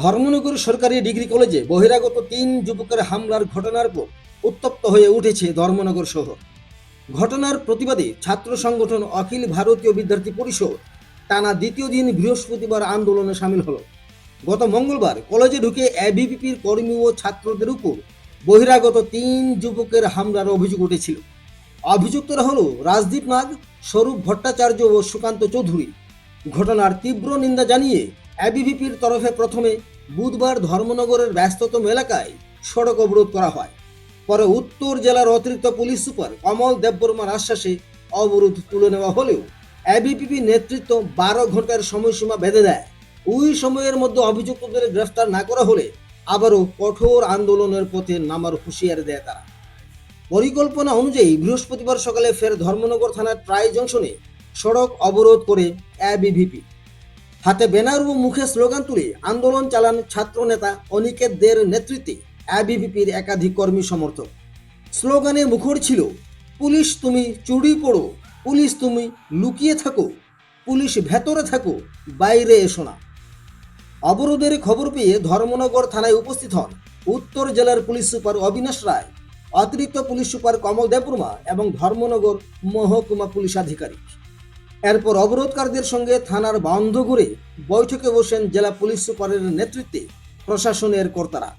ধর্মনগর সরকারি ডিগ্রি কলেজে বহিরাগত তিন যুবকের হামলার ঘটনার পর উত্তপ্ত হয়ে উঠেছে ধর্মনগর শহর। ঘটনার প্রতিবাদে ছাত্র সংগঠন অখিল ভারতীয় বিদ্যার্থী পরিষদ টানা দ্বিতীয় দিন বৃহস্পতিবার আন্দোলনে সামিল হল। গত মঙ্গলবার কলেজে ঢুকে এবিপিপির কর্মী ও ছাত্রদের উপর বহিরাগত তিন যুবকের হামলার অভিযোগ উঠেছিল। অভিযুক্তরা হল রাজদীপ নাগ, স্বরূপ ভট্টাচার্য ও সুকান্ত চৌধুরী। ঘটনার তীব্র নিন্দা জানিয়ে এবিভিপির তরফে প্রথমে বুধবার ধর্মনগরের ব্যস্ততম এলাকায় সড়ক অবরোধ করা হয়। পরে উত্তর জেলার অতিরিক্ত পুলিশ সুপার কমল দেববর্মার আশ্বাসে অবরোধ তুলে নেওয়া হলেও এবিপিপি নেতৃত্ব বারো ঘণ্টার সময়সীমা বেঁধে দেয়। ওই সময়ের মধ্যে অভিযুক্তদের গ্রেফতার না করা হলে আবারও কঠোর আন্দোলনের পথে নামার হুঁশিয়ারি দেয় তারা। পরিকল্পনা অনুযায়ী বৃহস্পতিবার সকালে ফের ধর্মনগর থানার ট্রাই জংশনে সড়ক অবরোধ করে এবিভিপি হাতে ব্যানার ও মুখে স্লোগান তুলে আন্দোলন চালান ছাত্র নেতা অনিকেত দের নেতৃত্বে এবিভিপির একাধিক কর্মী সমর্থক। স্লোগানে মুখর ছিল, পুলিশ তুমি চুরি পড়ো পুলিশ তুমি লুকিয়ে থাকো, পুলিশ ভেতরে থাকো, বাইরে এসো না। অবরোধের খবর পেয়ে ধর্মনগর থানায় উপস্থিত হন উত্তর জেলার পুলিশ সুপার অবিনাশ রায়, অতিরিক্ত পুলিশ সুপার কমল দেববর্মা এবং ধর্মনগর মহকুমা পুলিশ আধিকারিক। এরপর অবরোধকারীদের সঙ্গে থানার বন্ধ ঘুরে বৈঠকে বসেন জেলা পুলিশ সুপারের নেতৃত্বে প্রশাসনের কর্তারা।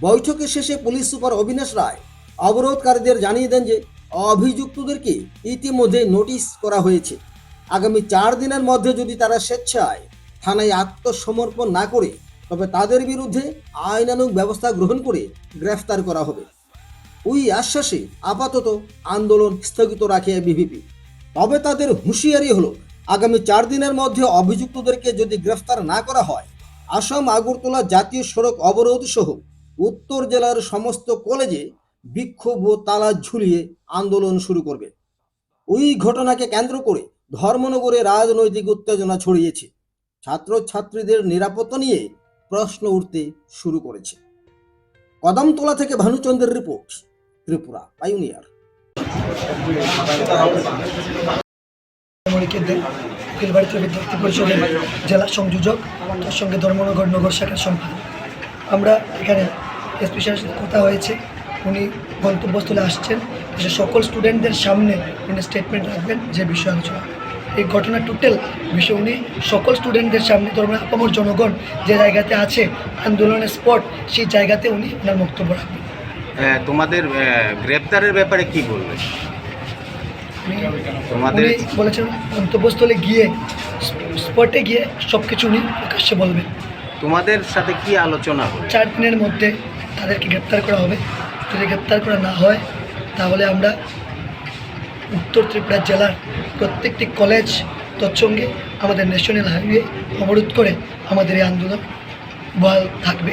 বৈঠকে শেষে পুলিশ সুপার অবিনাশ রায় অবরোধকারীদের জানিয়ে দেন যে, অভিযুক্তদেরকে ইতিমধ্যে নোটিশ করা হয়েছে। আগামী চার দিনের মধ্যে যদি তারা স্বেচ্ছায় থানায় আত্মসমর্পণ না করে, তবে তাদের বিরুদ্ধে আইনানুগ ব্যবস্থা গ্রহণ করে গ্রেফতার করা হবে। ওই আশ্বাসে আপাতত আন্দোলন স্থগিত রাখে বিভিপি তবে তাদের হুঁশিয়ারি হলো, আগামী চার দিনের মধ্যে অভিযুক্তদেরকে যদি গ্রেফতার না করা হয়, আসাম আগরতলা জাতীয় সড়ক অবরোধ সহ উত্তর জেলার সমস্ত কলেজে বিক্ষোভ ও তালা ঝুলিয়ে আন্দোলন শুরু করবে। ওই ঘটনাকে কেন্দ্র করে ধর্মনগরে রাজনৈতিক উত্তেজনা ছড়িয়েছে। ছাত্রছাত্রীদের নিরাপত্তা নিয়ে প্রশ্ন উঠতে শুরু করেছে। কদমতলা থেকে ভানুচন্দ্রের রিপোর্ট, ত্রিপুরা পাইওনিয়ার বিদ্যার্থী পরিষদের জেলা সংযোজক, তার সঙ্গে ধর্মনগর নগর শাখার সম্পাদক। আমরা এখানে সাথে কথা হয়েছে। উনি গন্তব্যস্থলে আসছেন। যে সকল স্টুডেন্টদের সামনে উনি স্টেটমেন্ট রাখবেন যে বিষয় আলোচনা। এই ঘটনা টোটাল বিষয় উনি সকল স্টুডেন্টদের সামনে ধর্মের আপামর জনগণ যে জায়গাতে আছে, আন্দোলনের স্পট সেই জায়গাতে উনি ওনার বক্তব্য রাখবেন। তোমাদের গ্রেপ্তারের ব্যাপারে কি বলবে? তোমাদের বলেছেন গন্তব্যস্থলে গিয়ে স্পটে গিয়ে সব কিছু উনি প্রকাশ্যে বলবেন। তোমাদের সাথে কি আলোচনা হলো চার দিনের মধ্যে তাদেরকে গ্রেপ্তার করা হবে। যদি গ্রেপ্তার করা না হয় তাহলে আমরা উত্তর ত্রিপুরা জেলার প্রত্যেকটি কলেজ তৎসঙ্গে আমাদের ন্যাশনাল হাইওয়ে অবরোধ করে আমাদের এই আন্দোলন বহাল থাকবে।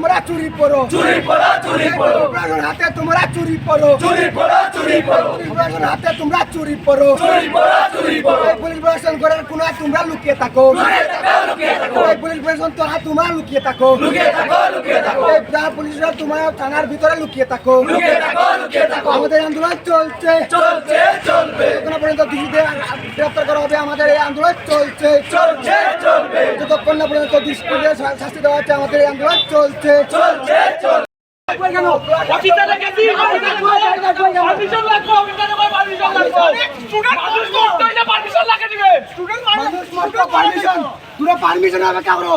তোমরা চুরি পড়ো চুরি পড়ো চুরি পড়ো প্রশাসন হাতে তোমরা চুরি পড়ো চুরি পড়ো চুরি পড়ো প্রশাসন হাতে তোমরা চুরি পড়ো চুরি পড়ো চুরি পড়ো পুলিশ প্রশাসন করার কোন তোমরা লুকিয়ে থাকো। লুকিয়ে থাকো। পুলিশ প্রশাসন তোরা তোমরা লুকিয়ে থাকো। লুকিয়ে থাকো লুকিয়ে থাকো। পুলিশরা তোমরা থানার ভিতরে লুকিয়ে থাকো। লুকিয়ে থাকো লুকিয়ে থাকো। আমাদের আন্দোলন চলছে। চলছে চলবে। যতক্ষণ পর্যন্ত দোষীদের গ্রেফতার করা হবে। আমাদের এই আন্দোলন চলছে। চলছে চলবে। যতক্ষণ না পর্যন্ত দোষীদের শাস্তি দেওয়া হচ্ছে আমাদের এই আন্দোলন চলছে। চলছে লাগবে অফিসারে ভাই পারমিশন হবে কাবরো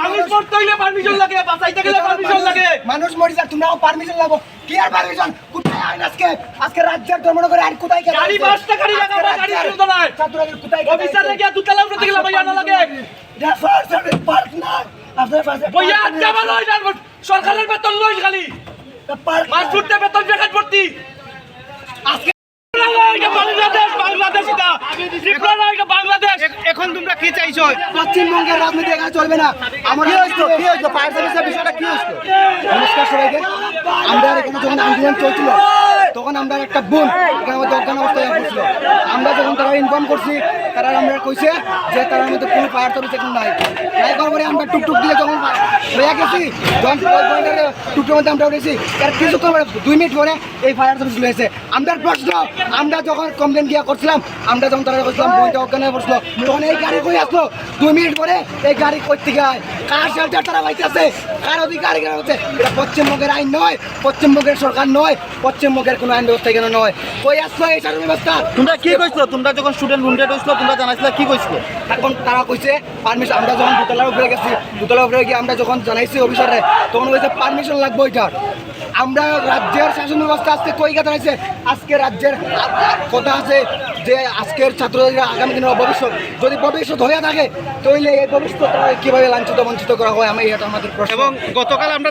মানুষ করতে হইলে পারমিশন লাগে বাঁচাইতে গেলে পারমিশন লাগে। মানুষ মরে যাক তোমরাও পারমিশন লাগো। কি আর পারমিশন কোথায় আজকে? আজকে রাজ্যের ধর্মনগরে আইন কোথায় গাড়ি বাসটা গাড়ি লাগা গাড়ি ছিল তো ছাত্রদের কোথায় গেল অফিসারে গিয়া দুতলা উঠতে গেলে ভাই আনা লাগে ফায়ার সার্ভিস পার্ক না সরকারের বেতন লই খালি। মাস বেতন ভর্তি। বাংলাদেশ এখন তোমরা কি চাইছো? পশ্চিমবঙ্গের রাজনীতি চলবে না। আমার কি কি আমরা যখন তখন আমরা একটা আমরা যখন তারা ইনফর্ম করছি, তারা আমরা কইছে যে তারা মধ্যে কোনো ফায়ার সার্ভিস নাই। পরে আমরা টুকটুক হয়ে গেছি যখন পয়েন্টের টুকটুকের মধ্যে আমরা উঠেছি। তার কিছুক্ষণ দুই মিনিট পরে এই ফায়ার সার্ভিস আমরা প্রশ্ন আমরা যখন কমপ্লেন গিয়া করছিলাম আমরা যখন তারা করছিলাম বইটা অজ্ঞান হয়ে পড়ছিল তখন এই গাড়ি কই আসলো? দুই মিনিট পরে এই গাড়ি আয় কার শেল্টার তারা পাইতেছে? কার অধিকার হচ্ছে এটা পশ্চিমবঙ্গের আইন নয় পশ্চিমবঙ্গের সরকার নয় পশ্চিমবঙ্গের কোনো আইন ব্যবস্থা এখানে নয়। কই আসলো এই শাসন ব্যবস্থা? তোমরা কি কইছিল তোমরা যখন স্টুডেন্ট রুমডেট হইছিল তোমরা জানাইছিলা কি কইছিল এখন তারা কইছে পারমিশন আমরা যখন দোতলার উপরে গেছি দোতলার উপরে গিয়ে আমরা যখন জানাইছি অফিসারে তখন হয়েছে পারমিশন লাগবে ওইটার। আমরা রাজ্যের শাসন ব্যবস্থা আজকে কই কথা আছে আজকে রাজ্যের কথা আছে যে, আজকের ছাত্রছাত্রীরা আগামী দিনের ভবিষ্যৎ, যদি ভবিষ্যৎ হয়ে থাকে, তাহলে এই ভবিষ্যৎ কীভাবে লাঞ্ছিত, বঞ্চিত করা হয়, আমি এটা আমাদের প্রশ্ন। এবং গতকাল আমরা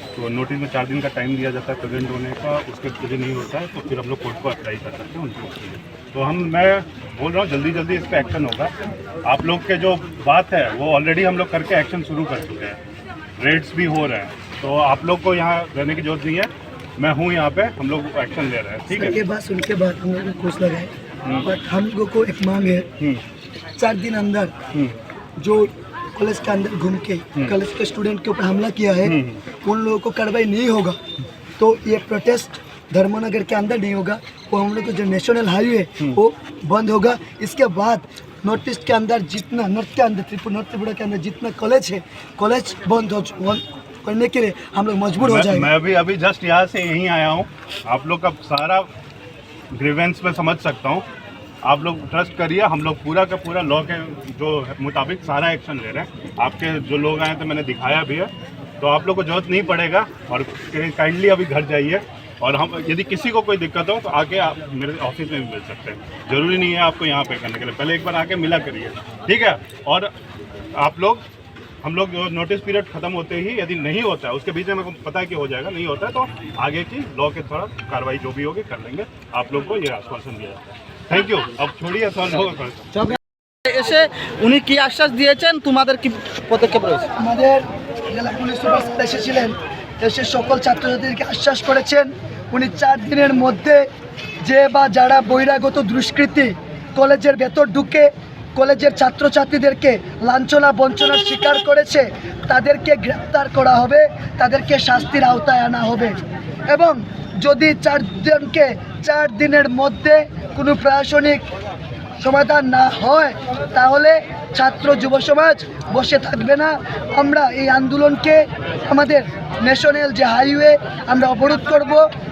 तो नोटिस में चार दिन का टाइम दिया जाता है प्रेजेंट होने का उसके यदि नहीं होता है तो फिर हम लोग कोर्ट को अप्लाई कर सकते हैं उनके तो हम मैं बोल रहा हूँ जल्दी जल्दी इस पर एक्शन होगा। आप लोग के जो बात है वो ऑलरेडी हम लोग करके एक्शन शुरू कर चुके हैं। रेड्स भी हो रहे हैं। तो आप लोग को यहाँ रहने की ज़रूरत नहीं है। मैं हूँ यहाँ पे हम लोग एक्शन ले रहे हैं। ठीक है? ये बात सुन के बाद हम लोग खुश बट हम लोगों को एक मांग है। हम्म, चार दिन अंदर हम्म, जो कॉलेज के अंदर घूम के कॉलेज के स्टूडेंट के ऊपर हमला किया है उन लोगों को कार्रवाई नहीं होगा। तो ये प्रोटेस्ट धर्मनगर के अंदर नहीं होगा वो हम लोग को जो नेशनल हाईवे वो बंद होगा। इसके बाद नॉर्थ ईस्ट के अंदर जितना नॉर्थ के अंदर त्रिपुरा नॉर्थ त्रिपुरा के अंदर जितना कॉलेज है कॉलेज बंद हो करने के लिए हम लोग मजबूर हो मैं, जाएँगे। मैं भी अभी जस्ट यहाँ से यहीं आया हूँ। आप लोग का सारा ग्रीवेंस में समझ सकता हूँ। आप लोग ट्रस्ट करिए, हम लोग पूरा का पूरा लॉ के जो मुताबिक सारा एक्शन ले रहे हैं। आपके जो लोग आए थे मैंने दिखाया भी है। तो आप लोग को ज़रूरत नहीं पड़ेगा और काइंडली अभी घर जाइए। और हम, यदि किसी को कोई दिक्कत हो तो आके आप मेरे ऑफ़िस में भी मिल सकते हैं। ज़रूरी नहीं है आपको यहाँ पे करने के लिए। पहले एक बार आके मिला करिए। ठीक है? और आप लोग हम लोग जो नोटिस पीरियड खत्म होते ही यदि नहीं होता है उसके बीच में मेरे को पता है कि हो जाएगा नहीं होता है तो आगे की लॉ के थोड़ा कार्रवाई जो भी होगी कर लेंगे आप लोग को ये आश्वासन दिया जाता है थैंक यू अब छोड़िए सॉल्व होगा এসে উনি কি আশ্বাস দিয়েছেন তোমাদের কি পদক্ষেপ রয়েছে আমাদের জেলা পুলিশ সুপার স্যার এসেছিলেন এসে সকল ছাত্রছাত্রীদেরকে আশ্বাস করেছেন উনি চার দিনের মধ্যে যে বা যারা বহিরাগত দুষ্কৃতী কলেজের ভেতর ঢুকে কলেজের ছাত্রছাত্রীদেরকে লাঞ্ছনা বঞ্চনার শিকার করেছে। তাদেরকে গ্রেপ্তার করা হবে, তাদেরকে শাস্তির আওতায় আনা হবে। এবং যদি চারজনকে চার দিনের মধ্যে কোনো প্রশাসনিক সমাধান না হয়, তাহলে ছাত্র যুব সমাজ বসে থাকবে না। আমরা এই আন্দোলনকে আমাদের ন্যাশনাল যে হাইওয়ে, আমরা অবরোধ করব।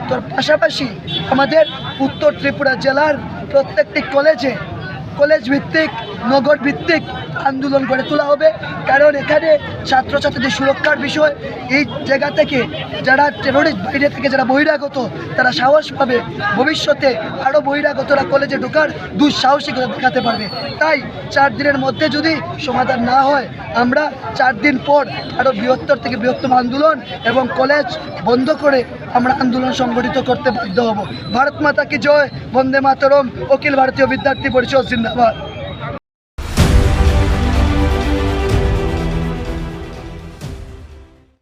তোর পাশাপাশি আমাদের উত্তর ত্রিপুরা জেলার প্রত্যেকটি কলেজে, কলেজ ভিত্তিক নগর ভিত্তিক আন্দোলন গড়ে তোলা হবে। কারণ এখানে ছাত্রছাত্রীদের সুরক্ষার বিষয়, এই জায়গা থেকে যারা টেরোরিস্ট বাইরে থেকে যারা বহিরাগত, তারা সাহস পাবে। ভবিষ্যতে আরও বহিরাগতরা কলেজে ঢোকার দুঃসাহসিকতা দেখাতে পারবে। তাই চার দিনের মধ্যে যদি সমাধান না হয়, আমরা চার দিন পর আরও বৃহত্তর থেকে বৃহত্তম আন্দোলন এবং কলেজ বন্ধ করে আমরা আন্দোলন সংগঠিত করতে বাধ্য হব। ভারত মাতা কি জয়? বন্দে মাতরম। অখিল ভারতীয় বিদ্যার্থী পরিষদ, জিন্দাবাদ।